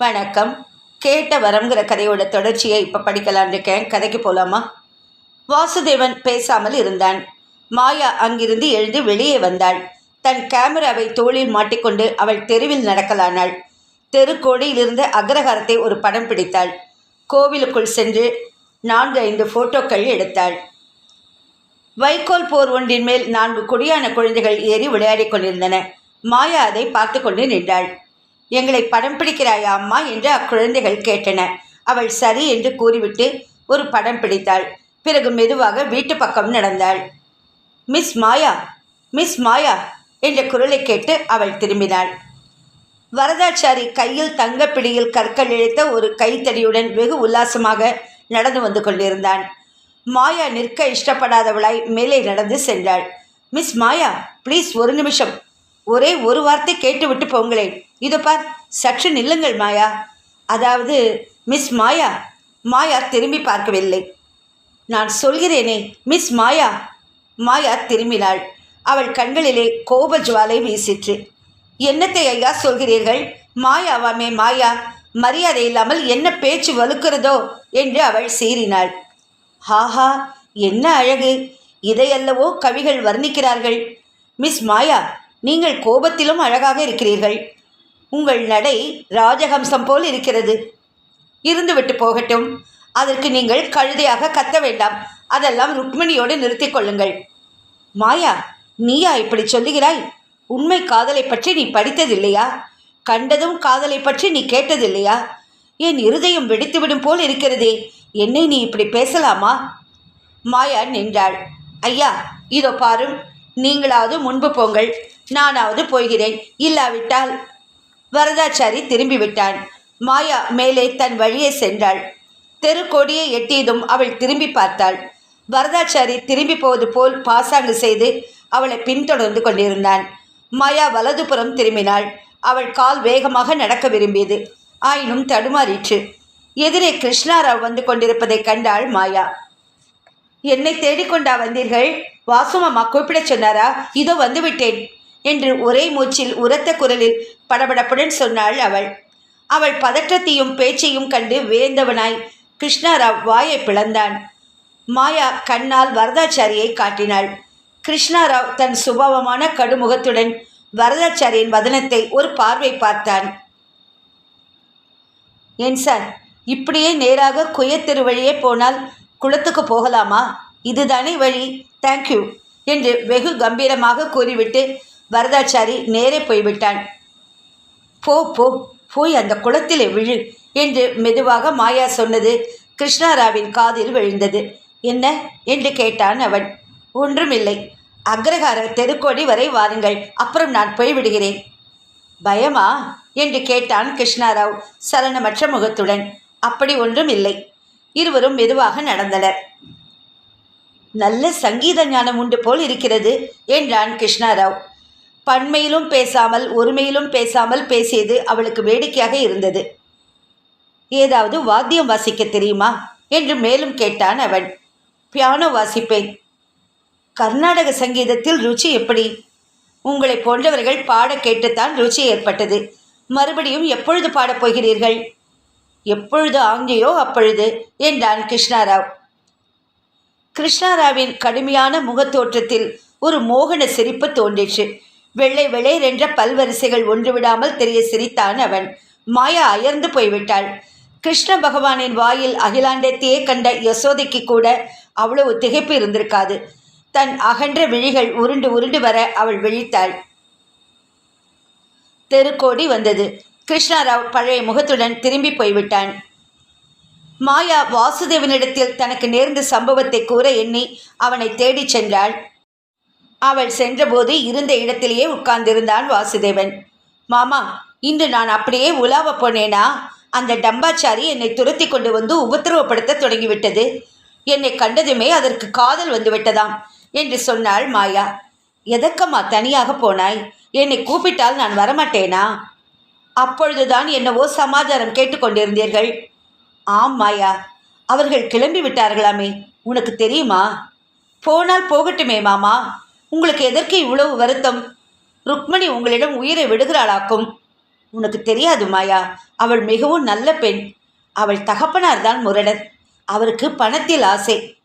வணக்கம். கேட்ட வரம்ங்கிற கதையோட தொடர்ச்சியை இப்போ படிக்கலான் இருக்கேன். கதைக்கு போகலாமா வாசுதேவன் பேசாமல் இருந்தான். மாயா அங்கிருந்து எழுந்து வெளியே வந்தாள். தன் கேமராவை தோளில் மாட்டிக்கொண்டு அவள் தெருவில் நடக்கலானாள். தெருக்கோடியிலிருந்து அக்ரஹாரத்தை ஒரு படம் பிடித்தாள். கோவிலுக்குள் சென்று நான்கு ஐந்து ஃபோட்டோக்கள் எடுத்தாள். வைக்கோல் போர் ஒன்றின் மேல் நான்கு கொடியான குழந்தைகள் ஏறி விளையாடிக் கொண்டிருந்தன. மாயா அதை பார்த்து கொண்டு நின்றாள். எங்களை படம் பிடிக்கிறாயா அம்மா என்று அக்குழந்தைகள் கேட்டன. அவள் சரி என்று கூறிவிட்டு ஒரு படம் பிடித்தாள். பிறகு மெதுவாக வீட்டு பக்கம் நடந்தாள். மிஸ் மாயா மிஸ் மாயா என்ற குரலை கேட்டு அவள் திரும்பினாள். வரதாச்சாரி கையில் தங்கப்பிடியில் கற்கள் இழைத்த ஒரு கைத்தடியுடன் வெகு உல்லாசமாக நடந்து வந்து கொண்டிருந்தான். மாயா நிற்க இஷ்டப்படாதவளாய் மேலே நடந்து சென்றாள். மிஸ் மாயா ப்ளீஸ் ஒரு நிமிஷம். ஒரே ஒரு வார்த்தை கேட்டுவிட்டு போங்களேன். இதை பார் சற்று நில்லுங்கள் மாயா. அதாவது மிஸ் மாயா மாயா திரும்பி பார்க்கவில்லை. நான் சொல்கிறேனே மிஸ் மாயா. மாயா திரும்பினாள். அவள் கண்களிலே கோப ஜுவாலை வீசிற்று. என்னத்தை ஐயா சொல்கிறீர்கள்? மாயாவாமே மாயா மரியாதை இல்லாமல் என்ன பேச்சு வலுக்கிறதோ என்று அவள் சீறினாள். ஹாஹா என்ன அழகு. இதையல்லவோ கவிகள் வர்ணிக்கிறார்கள். மிஸ் மாயா நீங்கள் கோபத்திலும் அழகாக இருக்கிறீர்கள். உங்கள் நடை ராஜஹம்சம் போல் இருக்கிறது. இருந்துவிட்டு போகட்டும். அதற்கு நீங்கள் கழுதையாக கத்த வேண்டாம். அதெல்லாம் ருக்மிணியோடு நிறுத்திக் கொள்ளுங்கள். மாயா நீயா இப்படி சொல்லுகிறாய்? உண்மை காதலை பற்றி நீ படித்ததில்லையா? கண்டதும் காதலை பற்றி நீ கேட்டதில்லையா? என் இருதயம் வெடித்துவிடும் போல் இருக்கிறதே. என்னை நீ இப்படி பேசலாமா? மாயா நின்றாள். ஐயா இதோ பாரும். நீங்களாவது முன்பு போங்கள். நானாவது போகிறேன். இல்லாவிட்டால் வரதாச்சாரி திரும்பி விட்டான். மாயா மேலே தன் வழியே சென்றாள். தெருக்கோடியை எட்டியதும் அவள் திரும்பி பார்த்தாள். வரதாச்சாரி திரும்பி போவது போல் பாசாங்கு செய்து அவளை பின்தொடர்ந்து கொண்டிருந்தான். மாயா வலதுபுறம் திரும்பினாள். அவள் கால் வேகமாக நடக்க விரும்பியது. ஆயினும் தடுமாறிற்று. எதிரே கிருஷ்ணாராவ் வந்து கொண்டிருப்பதைக் கண்டாள் மாயா. என்னை தேடிக்கொண்டா வந்தீர்கள்? வாசுமாமா கூப்பிடச் சொன்னாரா? இதோ வந்துவிட்டேன் என்று ஒரே மூச்சில் உரத்த குரலில் படபடப்புடன் சொன்னாள் அவள். அவள் பதற்றத்தையும் பேச்சையும் கண்டு விரைந்தவனாய் கிருஷ்ணாராவ் வாயை பிளந்தான். மாயா கண்ணால் வரதாச்சாரியை காட்டினாள். கிருஷ்ணாராவ் தன் சுபாவமான கடுமுகத்துடன் வரதாச்சாரியின் வதனத்தை ஒரு பார்வை பார்த்தான். ஏன் சார் இப்படியே நேராக குயத்தெரு வழியே போனால் குளத்துக்கு போகலாமா? இதுதானே வழி. தேங்க்யூ என்று வெகு கம்பீரமாக கூறிவிட்டு வரதாச்சாரி நேரே போய்விட்டான். போ போ போய் அந்த குளத்திலே விழு என்று மெதுவாக மாயா சொன்னது கிருஷ்ணாராவின் காதில் விழுந்தது. என்ன? என்று கேட்டான் அவன். ஒன்றுமில்லை. அக்ரஹார தெருக்கோடி வரை வாருங்கள். அப்புறம் நான் போய்விடுகிறேன். பயமா? என்று கேட்டான் கிருஷ்ணாராவ் சலனமற்ற முகத்துடன். அப்படி ஒன்றும் இல்லை இருவரும் மெதுவாக நடந்தனர். நல்ல சங்கீத ஞானம் உண்டு போல் இருக்கிறது என்றான் கிருஷ்ணாராவ். பன்மையிலும் பேசாமல் ஒருமையிலும் பேசாமல் பேசியது அவளுக்கு வேடிக்கையாக இருந்தது. ஏதாவது வாத்தியம் வாசிக்க தெரியுமா? என்று மேலும் கேட்டான் அவன். பியானோ வாசிப்பேன். கர்நாடக சங்கீதத்தில் ருச்சி எப்படி? உங்களை போன்றவர்கள் பாட கேட்டுத்தான் ருச்சி ஏற்பட்டது. மறுபடியும் எப்பொழுது பாடப் போகிறீர்கள்? எப்பொழுது ஆங்கியோ அப்பொழுது? என்றான் கிருஷ்ணாராவ். கிருஷ்ணாராவின் கடுமையான முகத்தோற்றத்தில் ஒரு மோகன சிரிப்பு தோன்றிற்று. வெள்ளை வெளேரென்ற பல்வரிசைகள் ஒன்று விடாமல் தெரிய சிரித்தான் அவன். மாயா அயர்ந்து போய்விட்டாள். கிருஷ்ண பகவானின் வாயில் அகிலாண்டத்தையே கண்ட யசோதைக்கு கூட அவ்வளவு திகைப்பு இருந்திருக்காது. தன் அகன்ற விழிகள் உருண்டு உருண்டு வர அவள் விழித்தாள். தெருக்கோடி வந்தது. கிருஷ்ணாராவ் பழைய முகத்துடன் திரும்பி போய்விட்டான். மாயா வாசுதேவனிடத்தில் தனக்கு நேர்ந்த சம்பவத்தை கூற எண்ணி அவனை தேடிச் சென்றாள். அவள் சென்றபோது இருந்த இடத்திலேயே உட்கார்ந்திருந்தான் வாசுதேவன். மாமா இன்று நான் அப்படியே உலாவ போனேனா? அந்த டம்பாச்சாரி என்னை துரத்தி கொண்டு வந்து உபத்திரவப்படுத்த தொடங்கிவிட்டது. என்னை கண்டதுமே அதற்கு காதல் வந்து விட்டதாம் என்று சொன்னாள் மாயா. எதக்கம்மா தனியாக போனாய்? என்னை கூப்பிட்டால் நான் வரமாட்டேனா? அப்பொழுதுதான் என்னவோ சமாதானம் கேட்டுக்கொண்டிருந்தீர்கள் ஆம் மாயா. அவர்கள் கிளம்பி விட்டார்களாமே. உனக்கு தெரியுமா? போனால் போகட்டுமே மாமா. உங்களுக்கு எதற்கு இவ்வளவு வருத்தம்? ருக்மணி உங்களிடம் உயிரை விடுகிறாளாக்கும். உனக்கு தெரியாது மாயா அவள் மிகவும் நல்ல பெண். அவள் தகப்பனார் தான் முரடர் அவருக்கு பணத்தில் ஆசை.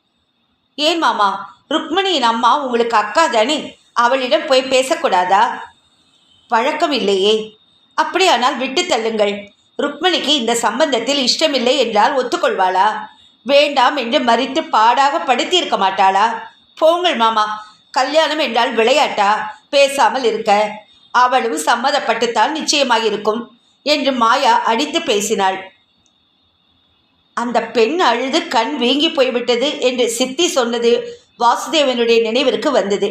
ஏன் மாமா ருக்மணியின் அம்மா உங்களுக்கு அக்கா தானே? அவளிடம் போய் பேசக்கூடாதா? பழக்கம் இல்லையே. அப்படியானால் விட்டு தள்ளுங்கள். ருக்மணிக்கு இந்த சம்பந்தத்தில் இஷ்டமில்லை என்றால் ஒத்துக்கொள்வாளா? வேண்டாம் என்று மறித்து பாடாக படுத்தியிருக்க மாட்டாளா? போங்கள் மாமா கல்யாணம் என்றால் விளையாட்டா? பேசாமல் இருக்க. அவளும் சம்மதப்பட்டுத்தான் நிச்சயமாயிருக்கும் என்று மாயா அடித்து பேசினாள். அந்த பெண் அழுது கண் வீங்கி போய்விட்டது என்று சித்தி சொன்னது வாசுதேவனுடைய நினைவிற்கு வந்தது.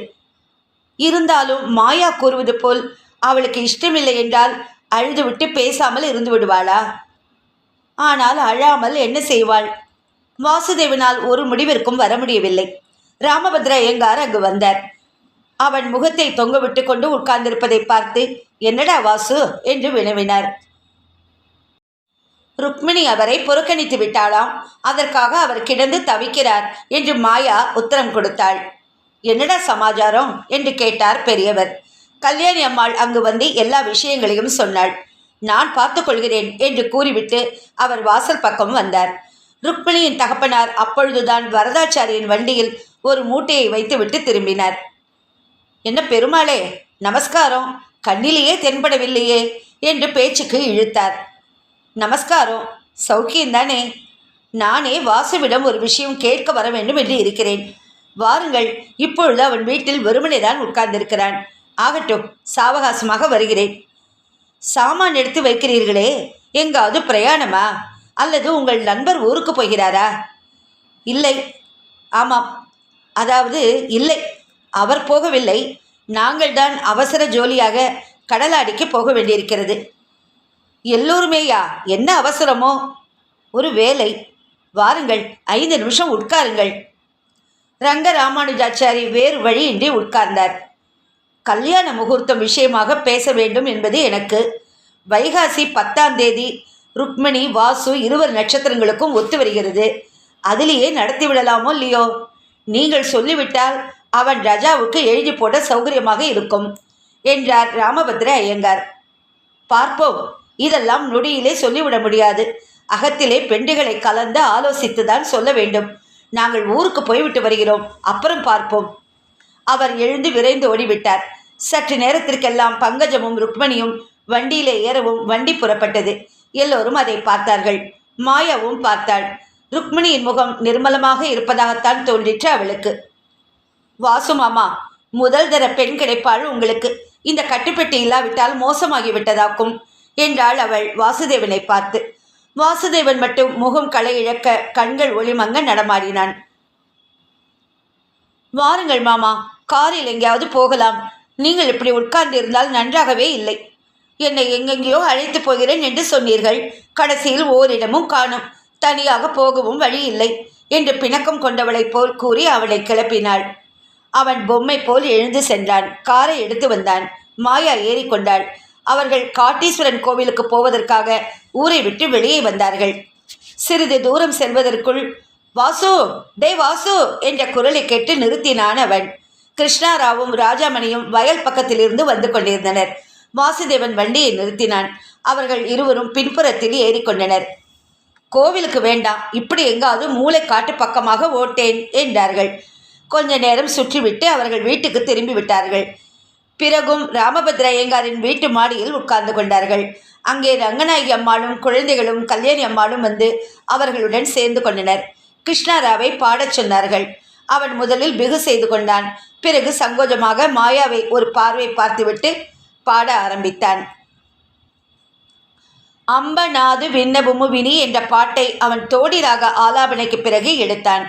இருந்தாலும் மாயா கூறுவது போல் அவளுக்கு இஷ்டமில்லை என்றால் அழுதுவிட்டு பேசாமல் இருந்து விடுவாளா? ஆனால் அழாமல் என்ன செய்வாள்? வாசுதேவனால் ஒரு முடிவிற்கும் வர முடியவில்லை. ராமபத்ர ஐயங்கார் அங்கு வந்தார். அவன் முகத்தை தொங்கவிட்டு கொண்டு உட்கார்ந்திருப்பதை பார்த்து என்னடா வாசு? என்று வினவினார். ருக்மிணி அவரை புறக்கணித்து விட்டாளாம். அதற்காக அவர் கிடந்து தவிக்கிறார் என்று மாயா உத்தரம் கொடுத்தாள். என்னடா சமாச்சாரம்? என்று கேட்டார் பெரியவர். கல்யாணி அம்மாள் அங்கு வந்து எல்லா விஷயங்களையும் சொன்னாள். நான் பார்த்து கொள்கிறேன் என்று கூறிவிட்டு அவர் வாசல் பக்கம் வந்தார். ருக்மிணியின் தகப்பனார் அப்பொழுதுதான் வரதாச்சாரியின் வண்டியில் ஒரு மூட்டையை வைத்துவிட்டு திரும்பினார். என்ன பெருமாளே நமஸ்காரம். கண்ணிலேயே தென்படவில்லையே என்று பேச்சுக்கு இழுத்தார். நமஸ்காரம். சௌக்கியம்தானே நானே வாசுவிடம் ஒரு விஷயம் கேட்க வர வேண்டும் என்று இருக்கிறேன். வாருங்கள் இப்பொழுது அவன் வீட்டில் வெறுமனே தான் உட்கார்ந்திருக்கிறான். ஆகட்டும் சாவகாசமாக வருகிறேன். சாமான் எடுத்து வைக்கிறீர்களே எங்காவது பிரயாணமா? அல்லது உங்கள் நண்பர் ஊருக்கு போகிறாரா? இல்லை. ஆமாம் அதாவது இல்லை அவர் போகவில்லை. நாங்கள் தான் அவசர ஜோலியாக கடலாடிக்கு போக வேண்டியிருக்கிறது. எல்லோருமேயா என்ன அவசரமோ? ஒரு வேலை வாருங்கள் ஐந்து நிமிஷம் உட்காருங்கள். ரங்க ராமானுஜாச்சாரி வேறு வழியின்றி உட்கார்ந்தார். கல்யாண முகூர்த்தம் விஷயமாக பேச வேண்டும் என்பது எனக்கு. வைகாசி பத்தாம் தேதி ருக்மணி வாசு இருவர் நட்சத்திரங்களுக்கும் ஒத்து வருகிறது. அதிலேயே நடத்திவிடலாமோ இல்லையோ? நீங்கள் சொல்லிவிட்டால் அவன் ரஜாவுக்கு எழுதி போட சௌகரியமாக இருக்கும் என்றார் ராமபத்ர ஐயங்கார். பார்ப்போம் இதெல்லாம் நொடியிலே சொல்லிவிட முடியாது. அகத்திலே பெண்டுகளை கலந்து ஆலோசித்துதான் சொல்ல வேண்டும். நாங்கள் ஊருக்கு போய்விட்டு வருகிறோம் அப்புறம் பார்ப்போம். அவர் எழுந்து விரைந்து ஓடிவிட்டார். சற்று நேரத்திற்கெல்லாம் பங்கஜமும் ருக்மணியும் வண்டியிலே ஏறவும் வண்டி புறப்பட்டது. எல்லோரும் அதை பார்த்தார்கள். மாயாவும் பார்த்தாள். ருக்மிணியின் முகம் நிர்மலமாக இருப்பதாகத்தான் தோன்றிற்று அவளுக்கு. வாசு மாமா முதல் தர பெண் கிடைப்பாள் உங்களுக்கு. இந்த கட்டுப்பெட்டி இல்லாவிட்டால் மோசமாகி விட்டதாக்கும் என்றாள் அவள் வாசுதேவனை பார்த்து. வாசுதேவன் மட்டும் முகம் களை இழக்க கண்கள் ஒளிமங்க நடமாடினான். வாருங்கள் மாமா காரில் எங்கேயாவது போகலாம். நீங்கள் இப்படி உட்கார்ந்து இருந்தால் நன்றாகவே இல்லை. என்னை எங்கெங்கேயோ அழைத்து போகிறேன் என்று சொன்னீர்கள். கடைசியில் ஓரிடமும் காணும். தனியாக போகவும் வழி இல்லை என்று பிணக்கம் கொண்டவளைப் போல் கூறி அவளை கிளப்பினாள். அவன் பொம்மை போல் எழுந்து சென்றான். காரை எடுத்து வந்தான். மாயா ஏறிக்கொண்டாள் அவர்கள் காட்டீஸ்வரன் கோவிலுக்கு போவதற்காக ஊரை விட்டு வெளியே வந்தார்கள். சிறிது தூரம் செல்வதற்குள் வாசு டே வாசு என்ற குரலை கேட்டு நிறுத்தினான் அவன். கிருஷ்ணாராவும் ராஜாமணியும் வயல் பக்கத்திலிருந்து வந்து கொண்டிருந்தனர். வாசுதேவன் வண்டியை நிறுத்தினான். அவர்கள் இருவரும் பின்புறத்தில் ஏறிக்கொண்டனர் கோவிலுக்கு வேண்டாம். இப்படி எங்காவது மூளை காட்டு பக்கமாக ஓட்டேன் என்றார்கள். கொஞ்ச நேரம் சுற்றிவிட்டு அவர்கள் வீட்டுக்கு திரும்பி விட்டார்கள். பிறகும் ராமபத்ர ஐயங்காரின் வீட்டு மாடியில் உட்கார்ந்து கொண்டார்கள். அங்கே ரங்கநாயகி அம்மாளும் குழந்தைகளும் கல்யாணி அம்மாளும் வந்து அவர்களுடன் சேர்ந்து கொண்டனர். கிருஷ்ணாராவை பாடச் சொன்னார்கள். அவன் முதலில் பிகு செய்து கொண்டான். பிறகு சங்கோஜமாக மாயாவை ஒரு பார்வை பார்த்துவிட்டு பாட ஆரம்பித்தான். அம்பநாது விண்ணபுமு வினி என்ற பாட்டை அவன் தோடிராக ஆலாபனைக்கு பிறகு எடுத்தான்.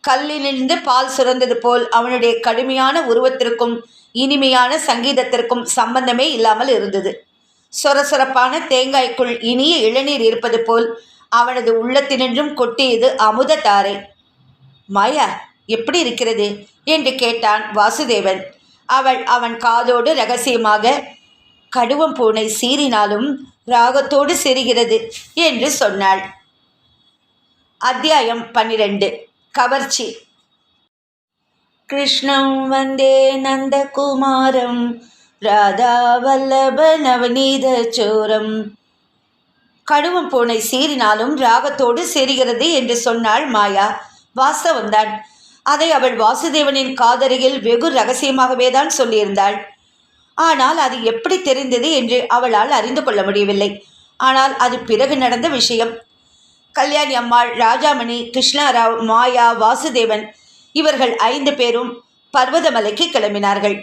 கல்லிலிருந்து பால் சுரந்தது போல் அவனுடைய கடுமையான உருவத்திற்கும் இனிமையான சங்கீதத்திற்கும் சம்பந்தமே இல்லாமல் இருந்தது. சொரசொரப்பான தேங்காய்க்குள் இனிய இளநீர் இருப்பது போல் அவனது உள்ளத்தினின்றும் கொட்டியது அமுத தாரை. மாயா எப்படி இருக்கிறது? என்று கேட்டான் வாசுதேவன். அவள் அவன் காதோடு ரகசியமாக கடுவம் பூனை சீறினாலும் ராகத்தோடு சிரிகிறது என்று சொன்னாள். அத்தியாயம் பன்னிரண்டு. கவர்ச்சி. கிருஷ்ணம் வந்தே நந்தகுமாரம் ராதா வல்லப நவநீத சோரம். கடுவம் பூனை சீறினாலும் ராகத்தோடு சேருகிறது என்று சொன்னாள் மாயா. வாஸ்தவந்தான் அதை அவள் வாசுதேவனின் காதருகில் வெகு ரகசியமாகவே தான் சொல்லியிருந்தாள். ஆனால் அது எப்படி தெரிந்தது என்று அவளால் அறிந்து கொள்ள முடியவில்லை. ஆனால் அது பிறகு நடந்த விஷயம். கல்யாணி அம்மாள் ராஜாமணி கிருஷ்ணாராவ் மாயா வாசுதேவன் இவர்கள் ஐந்து பேரும் பர்வதமலைக்கு கிளம்பினார்கள்.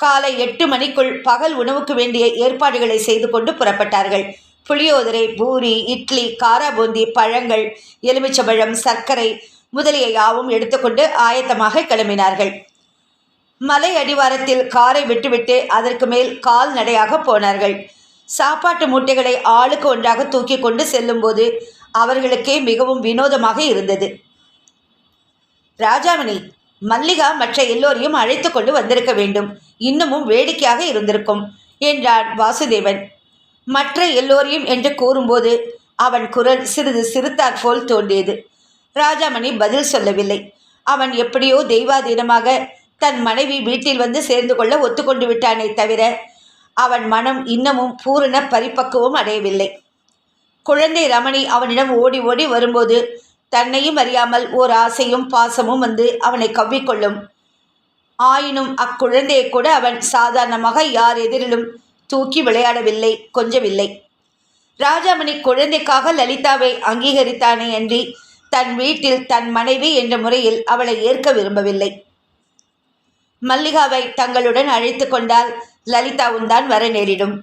காலை எட்டு மணிக்குள் பகல் உணவுக்கு வேண்டிய ஏற்பாடுகளை செய்து கொண்டு புறப்பட்டார்கள். புளியோதரை பூரி இட்லி காராபூந்தி பழங்கள் எலுமிச்சபழம் சர்க்கரை முதலிய யாவும் எடுத்துக்கொண்டு ஆயத்தமாக கிளம்பினார்கள். மலை அடிவாரத்தில் காரை விட்டுவிட்டு அதற்கு மேல் கால்நடையாக போனார்கள். சாப்பாட்டு மூட்டைகளை ஆளுக்கு ஒன்றாக தூக்கி கொண்டு செல்லும்போது அவர்களுக்கே மிகவும் வினோதமாக இருந்தது. ராஜாமணி மல்லிகா மற்ற எல்லோரையும் அழைத்து கொண்டு வந்திருக்க வேண்டும். இன்னமும் வேடிக்கையாக இருந்திருக்கும் என்றான் வாசுதேவன். மற்ற எல்லோரையும் என்று கூறும்போது அவன் குரல் சிறிது சிறுத்தாற் போல் தோன்றியது. ராஜாமணி பதில் சொல்லவில்லை. அவன் எப்படியோ தெய்வாதீனமாக தன் மனைவி வீட்டில் வந்து சேர்ந்து கொள்ள ஒத்துக்கொண்டு விட்டானே தவிர அவன் மனம் இன்னமும் பூரண பரிபக்குவம் அடையவில்லை. குழந்தை ரமணி அவனிடம் ஓடி ஓடி வரும்போது தன்னையும் அறியாமல் ஓர் ஆசையும் பாசமும் வந்து அவனை கவ்விக்கொள்ளும். ஆயினும் அக்குழந்தையை கூட அவன் சாதாரணமாக யார் எதிரிலும் தூக்கி விளையாடவில்லை கொஞ்சவில்லை. ராஜாமணி குழந்தைக்காக லலிதாவை அங்கீகரித்தானே அன்றி தன் வீட்டில் தன் மனைவி என்ற முறையில் அவளை ஏற்க விரும்பவில்லை. மல்லிகாவை தங்களுடன் அழைத்து கொண்டால் லலிதாவும் தான் வர நேரிடும்.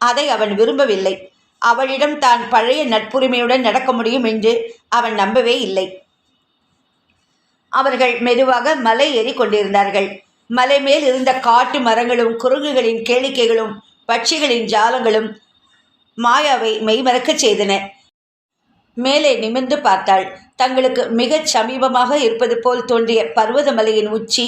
அதை அவன் விரும்பவில்லை. அவளிடம் தான் பழைய நட்புரிமையுடன் நடக்க முடியும் என்று அவன் நம்பவே இல்லை. அவர்கள் மெதுவாக மலை ஏறி கொண்டிருந்தார்கள். மலை மேல் இருந்த காட்டு மரங்களும் குரங்குகளின் கேளிக்கைகளும் பட்சிகளின் ஜாலங்களும் மாயாவை மெய்மறக்கச் செய்தன. மேலே நிமிர்ந்து பார்த்தாள். தங்களுக்கு மிகச் சமீபமாக இருப்பது போல் தோன்றிய பர்வதமலையின் உச்சி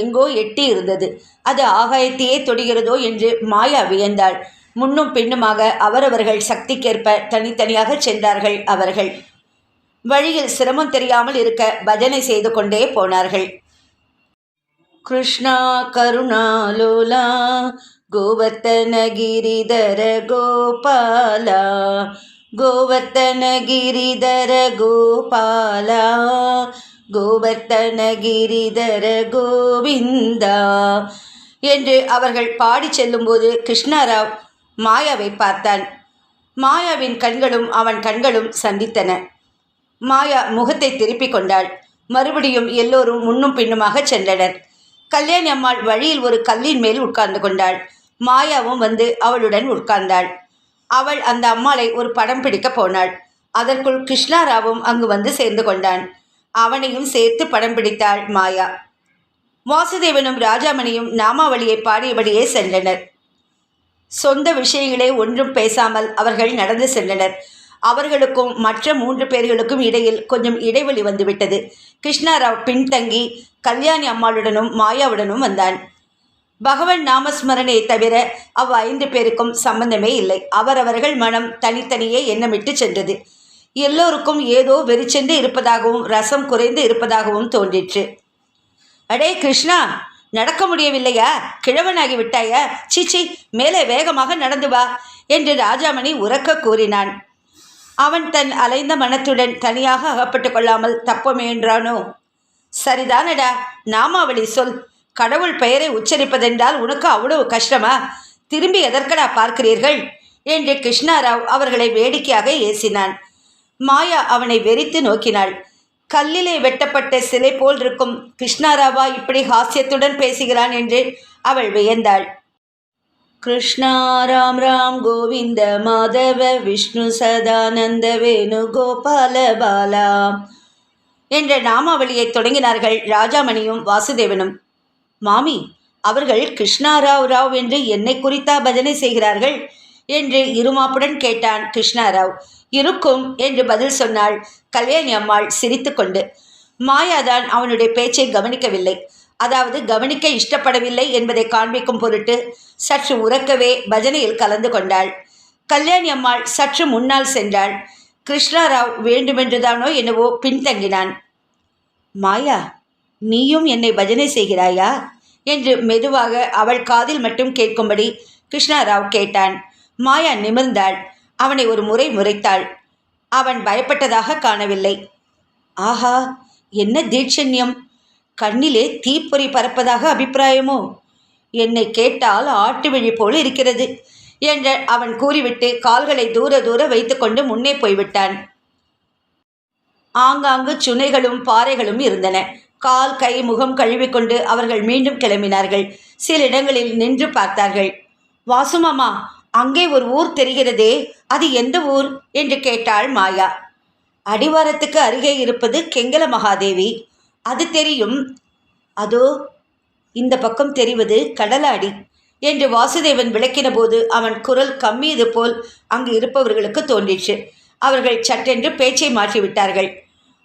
எங்கோ எட்டி இருந்தது அது ஆகாயத்தையே தொடுகிறதோ என்று மாயா வியந்தாள். முன்னும் பின்னுமாக அவரவர்கள் சக்திக்கேற்ப தனித்தனியாக சென்றார்கள் அவர்கள். வழியில் சிரமம் தெரியாமல் இருக்க பஜனை செய்து கொண்டே போனார்கள். கிருஷ்ணா கருணாலோலா கோவர்த்தனகிரிதர கோபாலா கோவர்த்தனகிரிதர கோபாலா கோவர்த்தனகிரிதர கோவிந்தா என்று அவர்கள் பாடிச் செல்லும்போது கிருஷ்ணராவ் மாயாவை பார்த்தான். மாயாவின் கண்களும் அவன் கண்களும் சந்தித்தன. மாயா முகத்தை திருப்பிக் கொண்டாள். மறுபடியும் எல்லோரும் முன்னும் பின்னுமாக சென்றனர். கல்யாணி அம்மாள் வழியில் ஒரு கல்லின் மேல் உட்கார்ந்து கொண்டாள். மாயாவும் வந்து அவளுடன் உட்கார்ந்தாள். அவள் அந்த அம்மாளை ஒரு படம் பிடிக்க போனாள். அதற்குள் கிருஷ்ணாராவும் அங்கு வந்து சேர்ந்து கொண்டான். அவனையும் சேர்த்து படம் பிடித்தாள் மாயா. வாசுதேவனும் ராஜாமணியும் நாமாவளியை பாடியபடியே சென்றனர். சொந்த விஷயங்களே ஒன்றும் பேசாமல் அவர்கள் நடந்து சென்றனர். அவர்களுக்கும் மற்ற மூன்று பேர்களுக்கும் இடையில் கொஞ்சம் இடைவெளி வந்துவிட்டது. கிருஷ்ணாராவ் பின்தங்கி கல்யாணி அம்மாளுடனும் மாயாவுடனும் வந்தான். பகவன் நாமஸ்மரணையை தவிர அவ் ஐந்து பேருக்கும் சம்பந்தமே இல்லை. அவரவர்கள் மனம் தனித்தனியே எண்ணமிட்டு சென்றது. எல்லோருக்கும் ஏதோ வெறிச்சென்று இருப்பதாகவும் ரசம் குறைந்து இருப்பதாகவும் தோன்றிற்று. அடே கிருஷ்ணா நடக்க முடியவில்லையா? கிழவனாகி விட்டாயா? சீச்சி மேலே வேகமாக நடந்து வா என்று ராஜாமணி உறக்க கூறினான். அவன் தன் அலைந்த மனத்துடன் தனியாக அகப்பட்டு கொள்ளாமல் தப்ப முயன்றானோ சரிதானடா நாமாவளி சொல். கடவுள் பெயரை உச்சரிப்பதென்றால் உனக்கு அவ்வளவு கஷ்டமா? திரும்பி எதற்கடா பார்க்கிறீர்கள்? என்று கிருஷ்ணாராவ் அவர்களை வேடிக்கையாக ஏசினான். மாயா அவனை வெறித்து நோக்கினாள். கல்லிலே வெட்டப்பட்ட சிலை போல் இருக்கும் கிருஷ்ணாராவா இப்படி ஹாஸ்யத்துடன் பேசுகிறான் என்று அவள் வியந்தாள். கிருஷ்ணா ராம் ராம் கோவிந்த மாதவ விஷ்ணு சதானந்த வேணு கோபால பாலா என்ற நாமாவளியை தொடங்கினார்கள் ராஜாமணியும் வாசுதேவனும். மாமி அவர்கள் கிருஷ்ணாராவ் ராவ் என்று என்னை குறித்தா பஜனை செய்கிறார்கள்? என்று இருமாப்புடன் கேட்டான் கிருஷ்ணாராவ். இருக்கும் என்று பதில் சொன்னாள் கல்யாணி அம்மாள் சிரித்துக்கொண்டு. மாயாதான் அவனுடைய பேச்சை கவனிக்கவில்லை. அதாவது கவனிக்க இஷ்டப்படவில்லை என்பதை காண்பிக்கும் பொருட்டு சற்று உறக்கவே பஜனையில் கலந்து கொண்டாள். கல்யாணி அம்மாள் சற்று முன்னால் சென்றாள். கிருஷ்ணாராவ் வேண்டுமென்றுதானோ என்னவோ பின்தங்கினான். மாயா நீயும் என்னை பஜனை செய்கிறாயா? என்று மெதுவாக அவள் காதில் மட்டும் கேட்கும்படி கிருஷ்ணாராவ் கேட்டான். மாயா நிமிர்ந்தாள். அவனை ஒரு முறை முறைத்தாள். அவன் பயப்பட்டதாக காணவில்லை. ஆஹா என்ன தீட்சண்யம். கண்ணிலே தீப்பொறி பறப்பதாக அபிப்பிராயமோ? என்னை கேட்டால் ஆட்டு விழி போல் இருக்கிறது என்ற அவன் கூறிவிட்டு கால்களை தூர தூர வைத்துக்கொண்டு முன்னே போய்விட்டான். ஆங்காங்கு சுனைகளும் பாறைகளும் இருந்தன. கால் கை முகம் கழுவிக்கொண்டு அவர்கள் மீண்டும் கிளம்பினார்கள். சில இடங்களில் நின்று பார்த்தார்கள். வாசுமாமா அங்கே ஒரு ஊர் தெரிகிறதே. அது எந்த ஊர்? என்று கேட்டாள் மாயா. அடிவாரத்துக்கு அருகே இருப்பது கெங்கல மகாதேவி. அது தெரியும். அதோ இந்த பக்கம் தெரிவது கடலாடி என்று வாசுதேவன் விளக்கினபோது அவன் குரல் கம்மியது போல் அங்கு இருப்பவர்களுக்கு தோன்றிற்று. அவர்கள் சட்டென்று பேச்சை மாற்றிவிட்டார்கள்.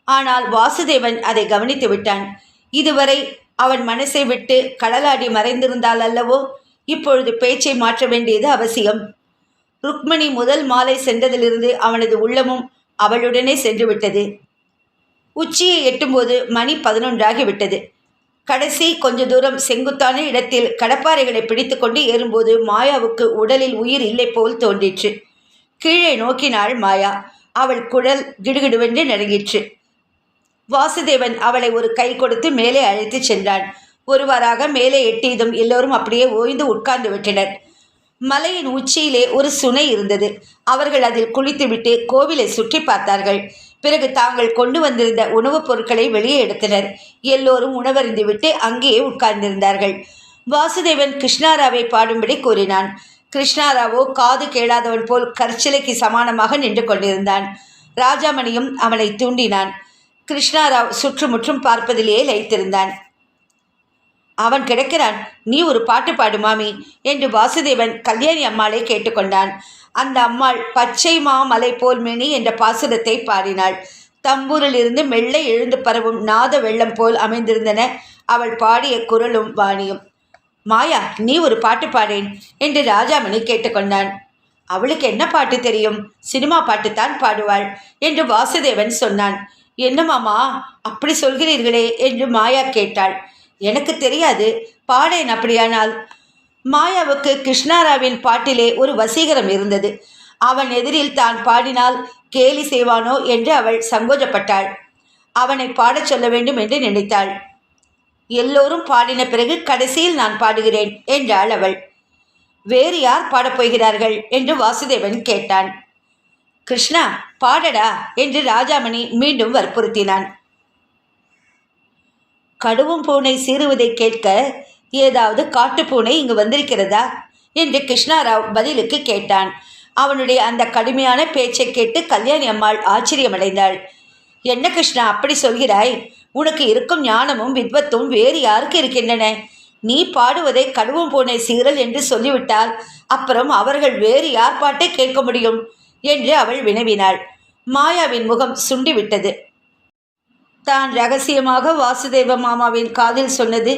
ஆனால் வாசுதேவன் அதை கவனித்து விட்டான். இதுவரை அவன் மனசை விட்டு கடலாடி மறைந்திருந்தால் அல்லவோ? இப்பொழுது பேச்சை மாற்ற வேண்டியது அவசியம். ருக்மணி முதல் மாலை சென்றதிலிருந்து அவனது உள்ளமும் அவளுடனே சென்று விட்டது உச்சியை எட்டும்போது மணி பதினொன்றாகிவிட்டது. கடைசி கொஞ்ச தூரம் செங்குத்தான இடத்தில் கடப்பாறைகளை பிடித்துக்கொண்டு ஏறும்போது மாயாவுக்கு உடலில் உயிர் இல்லை போல் தோன்றிற்று. கீழே நோக்கினாள் மாயா. அவள் குழல் கிடுகிடுவென்று நடுங்கிற்று வாசுதேவன் அவளை ஒரு கை கொடுத்து மேலே அழைத்துச் சென்றான். ஒருவாறாக மேலே எட்டியதும் எல்லோரும் அப்படியே ஓய்ந்து உட்கார்ந்து விட்டனர். மலையின் உச்சியிலே ஒரு சுனை இருந்தது. அவர்கள் அதில் குளித்துவிட்டு கோவிலை சுற்றி பார்த்தார்கள். பிறகு தாங்கள் கொண்டு வந்திருந்த உணவுப் பொருட்களை வெளியே எடுத்தனர். எல்லோரும் உணவருந்திவிட்டு அங்கேயே உட்கார்ந்திருந்தார்கள். வாசுதேவன் கிருஷ்ணாராவை பாடும்படி கூறினான். கிருஷ்ணாராவோ காது கேளாதவன் போல் கற்சிலைக்கு சமானமாக நின்று கொண்டிருந்தான். ராஜாமணியும் அவனை தூண்டினான். கிருஷ்ணாராவ் சுற்றுமுற்றும் பார்ப்பதிலேயே லயித்திருந்தான். அவன் கிடைக்கிறான். நீ ஒரு பாட்டு பாடு மாமி என்று வாசுதேவன் கல்யாணி அம்மாளை கேட்டுக்கொண்டான். அந்த அம்மாள் பச்சை மாமலை போல் மினி என்ற பாசுரத்தை பாடினாள். தம்பூரிலிருந்து மெல்ல எழுந்து பரவும் நாத வெள்ளம் போல் அமைந்திருந்தன அவள் பாடிய குரலும் வாணியும். மாயா நீ ஒரு பாட்டு பாடேன் என்று ராஜாமணி கேட்டுக்கொண்டான். அவளுக்கு என்ன பாட்டு தெரியும்? சினிமா பாட்டுத்தான் பாடுவாள் என்று வாசுதேவன் சொன்னான். என்ன மாமா அப்படி சொல்கிறீர்களே? என்று மாயா கேட்டாள். எனக்கு தெரியாது பாடேன் அப்படியானால்? மாயாவுக்கு கிருஷ்ணாராவின் பாட்டிலே ஒரு வசீகரம் இருந்தது. அவன் எதிரில் தான் பாடினால் கேலி செய்வானோ? என்று அவள் சங்கோஜப்பட்டாள். அவனை பாடச் சொல்ல வேண்டும் என்று நினைத்தாள். எல்லோரும் பாடின பிறகு கடைசியில் நான் பாடுகிறேன் என்றாள் அவள். வேறு யார் பாடப்போகிறார்கள் என்று வாசுதேவன் கேட்டான். கிருஷ்ணா பாடடா என்று ராஜாமணி மீண்டும் வற்புறுத்தினான். கடுவும் பூனை சீறுவதை கேட்க ஏதாவது காட்டுப்பூனை இங்கு வந்திருக்கிறதா? என்று கிருஷ்ணாராவ் பதிலுக்கு கேட்டான். அவனுடைய அந்த கடுமையான பேச்சை கேட்டு கல்யாணி அம்மாள் ஆச்சரியமடைந்தாள். என்ன கிருஷ்ணா அப்படி சொல்கிறாய்? உனக்கு இருக்கும் ஞானமும் வித்வத்தும் வேறு யாருக்கு இருக்கின்றன? நீ பாடுவதை கடுவும் பூனை சீரல் என்று சொல்லிவிட்டால் அப்புறம் அவர்கள் வேறு யார் பாட்டை கேட்க முடியும்? என்று அவள் வினவினாள். மாயாவின் முகம் சுண்டிவிட்டது. தான் ரகசியமாக வாசுதேவ மாமாவின் காதில் சொன்னது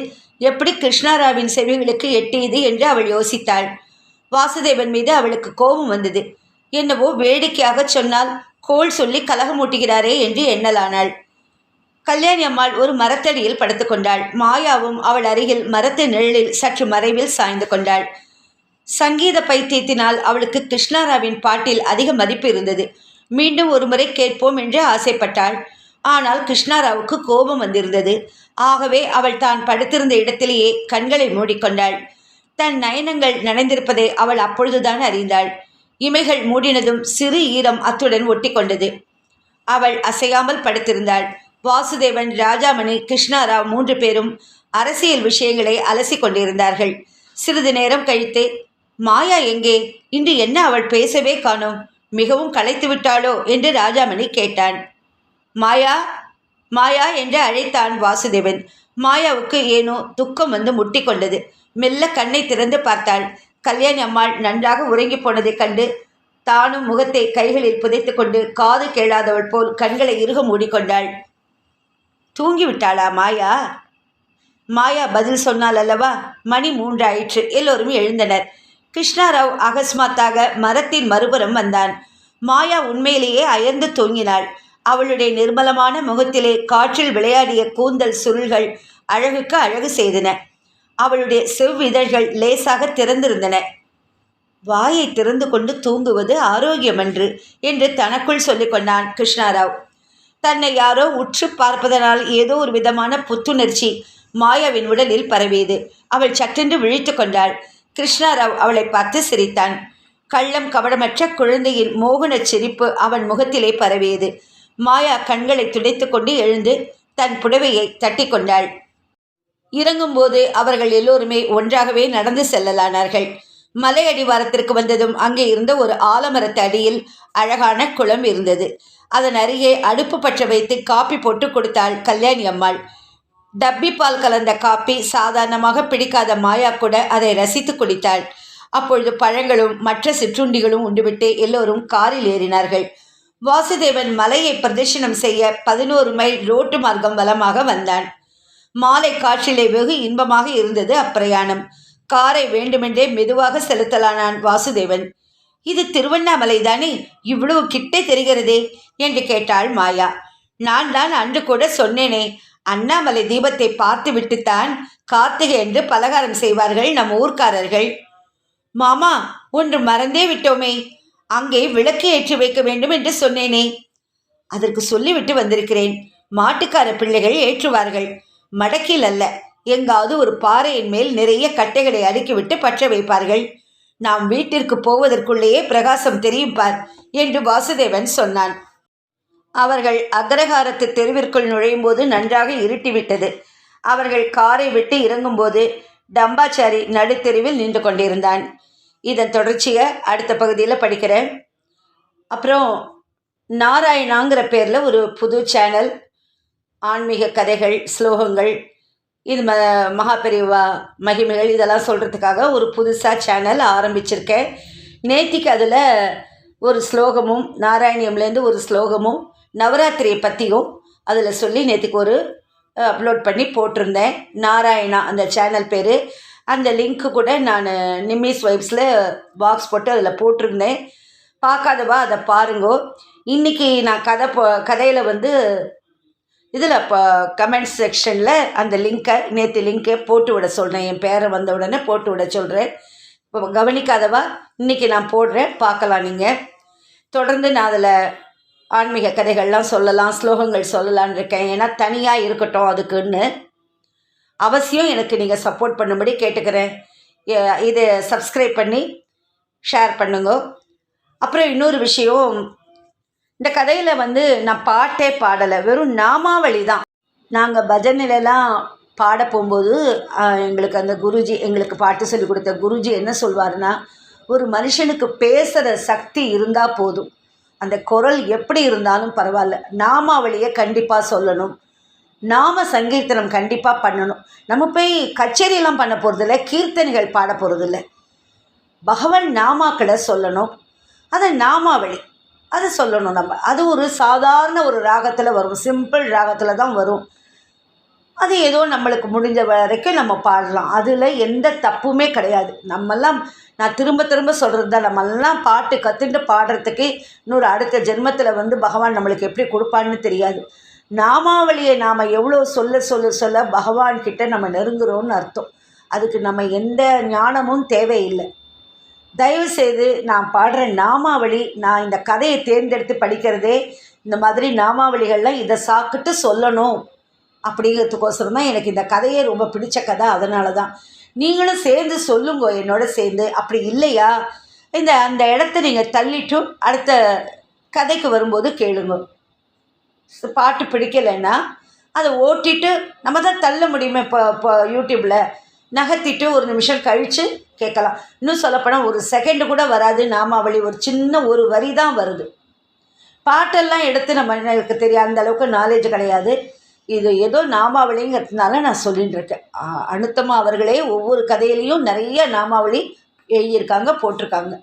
எப்படி கிருஷ்ணாராவின் செவிகளுக்கு எட்டியது என்று அவள் யோசித்தாள். வாசுதேவன் மீது அவளுக்கு கோபம் வந்தது. என்னவோ வேடிக்கையாக சொன்னால் கோல் சொல்லி கலகமூட்டுகிறாரே என்று எண்ணலானாள். கல்யாணி அம்மாள் ஒரு மரத்தடியில் படுத்துக்கொண்டாள். மாயாவும் அவள் அருகில் மரத்து நிழலில் சற்று மறைவில் சாய்ந்து கொண்டாள். சங்கீத பைத்தியத்தினால் அவளுக்கு கிருஷ்ணாராவின் பாட்டில் அதிக மதிப்பு இருந்தது. மீண்டும் ஒரு முறை கேட்போம் என்று ஆசைப்பட்டாள். ஆனால் கிருஷ்ணாராவுக்கு கோபம் வந்திருந்தது. ஆகவே அவள் தான் படுத்திருந்த இடத்திலேயே கண்களை மூடிக்கொண்டாள். தன் நயனங்கள் நனைந்திருப்பதை அவள் அப்பொழுதுதான் அறிந்தாள். இமைகள் மூடினதும் சிறு ஈரம் அத்துடன் ஒட்டி கொண்டது அவள் அசையாமல் படுத்திருந்தாள். வாசுதேவன் ராஜாமணி கிருஷ்ணாராவ் மூன்று பேரும் அரசியல் விஷயங்களை அலசி கொண்டிருந்தார்கள் சிறிது நேரம் கழித்து மாயா எங்கே? இன்று என்ன அவள் பேசவே காணோம். மிகவும் களைத்து விட்டாளோ? என்று ராஜாமணி கேட்டான். மாயா மாயா என்று அழைத்தான் வாசுதேவன். மாயாவுக்கு ஏனோ துக்கம் வந்து முட்டி கொண்டது மெல்ல கண்ணை திறந்து பார்த்தாள். கல்யாணி அம்மாள் நன்றாக உறங்கி போனதைக் கண்டு தானும் முகத்தை கைகளில் புதைத்து கொண்டு காது கேளாதவள் போல் கண்களை இறுக மூடிக்கொண்டாள். தூங்கிவிட்டாளா மாயா? மாயா பதில் சொன்னால் அல்லவா? மணி மூன்றாயிற்று. எல்லோரும் எழுந்தனர். கிருஷ்ணாராவ் அகஸ்மாத்தாக மரத்தின் மறுபுறம் வந்தான். மாயா உண்மையிலேயே அயர்ந்து தூங்கினாள். அவளுடைய நிர்மலமான முகத்திலே காற்றில் விளையாடிய கூந்தல் சுருள்கள் அழகுக்கு அழகு செய்தன. அவளுடைய செவ்விதழ்கள் லேசாக திறந்திருந்தன. வாயை திறந்து கொண்டு தூங்குவது ஆரோக்கியமன்று என்று தனக்குள் சொல்லிக் கொண்டான் கிருஷ்ணாராவ் தன்னை யாரோ உற்று பார்ப்பதனால் ஏதோ ஒரு விதமான புத்துணர்ச்சி மாயாவின் உடலில் பரவியது. அவள் சட்டென்று விழித்து கொண்டாள். கிருஷ்ணாராவ் அவளை பார்த்து சிரித்தான். கள்ளம் கவடமற்ற குழந்தையின் மோகனச் சிரிப்பு அவன் முகத்திலே பரவியது. மாயா கண்களை துடைத்துக்கொண்டு எழுந்து தன் புடவையை தட்டி கொண்டாள். இறங்கும்போது அவர்கள் எல்லோருமே ஒன்றாகவே நடந்து செல்லலானார்கள். மலை அடிவாரத்திற்கு வந்ததும் அங்கே இருந்த ஒரு ஆலமரத்து அடியில் அழகான குளம் இருந்தது. அதன் அருகே அடுப்பு பற்ற வைத்து காப்பி போட்டு கொடுத்தாள் கல்யாணி அம்மாள். டப்பி பால் கலந்த காப்பி சாதாரணமாக பிடிக்காத மாயா கூட அதை ரசித்து குடித்தாள். அப்பொழுது பழங்களும் மற்ற சிற்றுண்டிகளும் உண்டுவிட்டு எல்லோரும் காரில் ஏறினார்கள். வாசுதேவன் மலையை பிரதர்ஷனம் செய்ய பதினோரு மைல் ரோட்டு மார்க்கம் வலமாக வந்தான். மாலை காற்றிலே வெகு இன்பமாக இருந்தது அப்பிரயாணம். காரை வேண்டுமென்றே மெதுவாக செலுத்தலானான் வாசுதேவன். இது திருவண்ணாமலை தானே? இவ்வளவு கிட்டே தெரிகிறதே? என்று கேட்டாள் மாயா. நான் தான் அன்று கூட சொன்னேனே. அண்ணாமலை தீபத்தை பார்த்து விட்டுத்தான் கார்த்திகை என்று பலகாரம் செய்வார்கள் நம் ஊர்க்காரர்கள். மாமா ஒன்று மறந்தே விட்டோமே அங்கே விளக்கு ஏற்றி வைக்க வேண்டும் என்று சொன்னேனே. அதற்கு சொல்லிவிட்டு வந்திருக்கிறேன். மாட்டுக்கார பிள்ளைகள் ஏற்றுவார்கள். மடக்கில் அல்ல எங்காவது ஒரு பாறையின் மேல் நிறைய கட்டைகளை அடுக்கிவிட்டு பற்ற வைப்பார்கள். நாம் வீட்டிற்கு போவதற்குள்ளேயே பிரகாசம் தெரியும் பார் என்று வாசுதேவன் சொன்னான். அவர்கள் அக்ரஹாரத்து தெருவிற்குள் நுழையும் போது நன்றாக இருட்டிவிட்டது. அவர்கள் காரை விட்டு இறங்கும்போது டம்பாச்சாரி நடுத்தெருவில் நின்று கொண்டிருந்தான். இதன் தொடர்ச்சியை அடுத்த பகுதியில் படிக்கிறேன் அப்புறம் நாராயணாங்கிற பேரில் ஒரு புது சேனல் ஆன்மீக கதைகள் ஸ்லோகங்கள் இது ம மகாபெரிவா மகிமைகள் இதெல்லாம் சொல்கிறதுக்காக ஒரு புதுசாக சேனல் ஆரம்பிச்சிருக்கேன். நேத்திக்கு அதில் ஒரு ஸ்லோகமும் நாராயணியம்லேருந்து ஒரு ஸ்லோகமும் நவராத்திரியை பற்றியும் அதில் சொல்லி நேற்றுக்கு ஒரு அப்லோட் பண்ணி போட்டிருந்தேன். நாராயணா அந்த சேனல் பேர். அந்த லிங்க்கு கூட நான் நிம்மிஸ் வைப்ஸில் பாக்ஸ் போட்டு அதில் போட்டிருந்தேன். பார்க்காதவா அதை பாருங்கோ. இன்றைக்கி நான் கதை போ கதையில் வந்து இதில் இப்போ கமெண்ட் செக்ஷனில் அந்த லிங்க்கை நேற்று லிங்க்கை போட்டு விட சொல்கிறேன் என் பேரை வந்த உடனே போட்டு விட சொல்கிறேன் இப்போ கவனிக்காதவா இன்றைக்கி நான் போடுறேன். பார்க்கலாம் நீங்கள் தொடர்ந்து நான் அதில் ஆன்மீக கதைகள்லாம் சொல்லலாம் ஸ்லோகங்கள் சொல்லலான் இருக்கேன். ஏன்னா தனியாக இருக்கட்டும் அதுக்குன்னு. அவசியம் எனக்கு நீங்கள் சப்போர்ட் பண்ணும்படி கேட்டுக்கிறேன். இது இதை சப்ஸ்கிரைப் பண்ணி ஷேர் பண்ணுங்க. அப்புறம் இன்னொரு விஷயம் இந்த கதையில் வந்து நான் பாட்டே பாடலை. வெறும் நாமாவளி தான். நாங்கள் பஜனிலலாம் பாட போகும்போது எங்களுக்கு அந்த குருஜி எங்களுக்கு பாட்டு சொல்லி கொடுத்த குருஜி என்ன சொல்வாருன்னா ஒரு மனுஷனுக்கு பேசுகிற சக்தி இருந்தால் போதும். அந்த குரல் எப்படி இருந்தாலும் பரவாயில்ல. நாமாவளியை கண்டிப்பாக சொல்லணும். நாம சங்கீர்த்தனம் கண்டிப்பாக பண்ணணும். நம்ம போய் கச்சேரியெல்லாம் பண்ண போகிறதில்ல கீர்த்தனைகள் பாட போகிறதில்ல பகவன் நாமாக்களை சொல்லணும். அது நாமாவளி. அது சொல்லணும் நம்ம. அது ஒரு சாதாரண ஒரு ராகத்தில் வரும். சிம்பிள் ராகத்தில் தான் வரும். அது ஏதோ நம்மளுக்கு முடிஞ்ச வரைக்கும் நம்ம பாடலாம். அதில் எந்த தப்புமே கிடையாது. நம்மெல்லாம் நான் திரும்ப திரும்ப சொல்கிறது தான். நம்மெல்லாம் பாட்டு கற்றுட்டு பாடுறதுக்கு இன்னொரு அடுத்த ஜென்மத்தில் வந்து பகவான் நம்மளுக்கு எப்படி கொடுப்பான்னு தெரியாது. நாமாவளியை நாம் எவ்வளோ சொல்ல சொல்ல சொல்ல பகவான் கிட்ட நம்ம நெருங்குறோம்னு அர்த்தம். அதுக்கு நம்ம எந்த ஞானமும் தேவையில்லை. தயவு செய்து நான் பாடுற நாமாவளி நான் இந்த கதையை தேர்ந்தெடுத்து படிக்கிறதே இந்த மாதிரி நாமாவளிகள்லாம் இதை சாக்கிட்டு சொல்லணும். அப்படிங்கிறதுக்கோசரம் தான் எனக்கு இந்த கதையே ரொம்ப பிடிச்ச கதை. அதனால தான் நீங்களும் சேர்ந்து சொல்லுங்க என்னோட சேர்ந்து. அப்படி இல்லையா? இந்த அந்த இடத்த நீங்கள் தள்ளிட்டு அடுத்த கதைக்கு வரும்போது கேளுங்க. பாட்டு பிடிக்கலைன்னா அதை ஓட்டிட்டு நம்ம தான் தள்ள முடியுமே இப்போ இப்போ யூடியூப்பில் நகர்த்திட்டு ஒரு நிமிஷம் கழித்து கேட்கலாம். இன்னும் சொல்லப்போனால் ஒரு செகண்டு கூட வராது. நாமாவளி ஒரு சின்ன ஒரு வரி தான் வருது. பாட்டெல்லாம் எடுத்து நம்ம எனக்கு தெரியாது. அந்த அளவுக்கு நாலேஜ் கிடையாது. இது ஏதோ நாமாவளிங்கிறதுனால நான் சொல்லிட்டு இருக்கேன். அனுத்தமா அவர்களே ஒவ்வொரு கதையிலையும் நிறைய நாமாவளி எழுதியிருக்காங்க போட்டிருக்காங்க.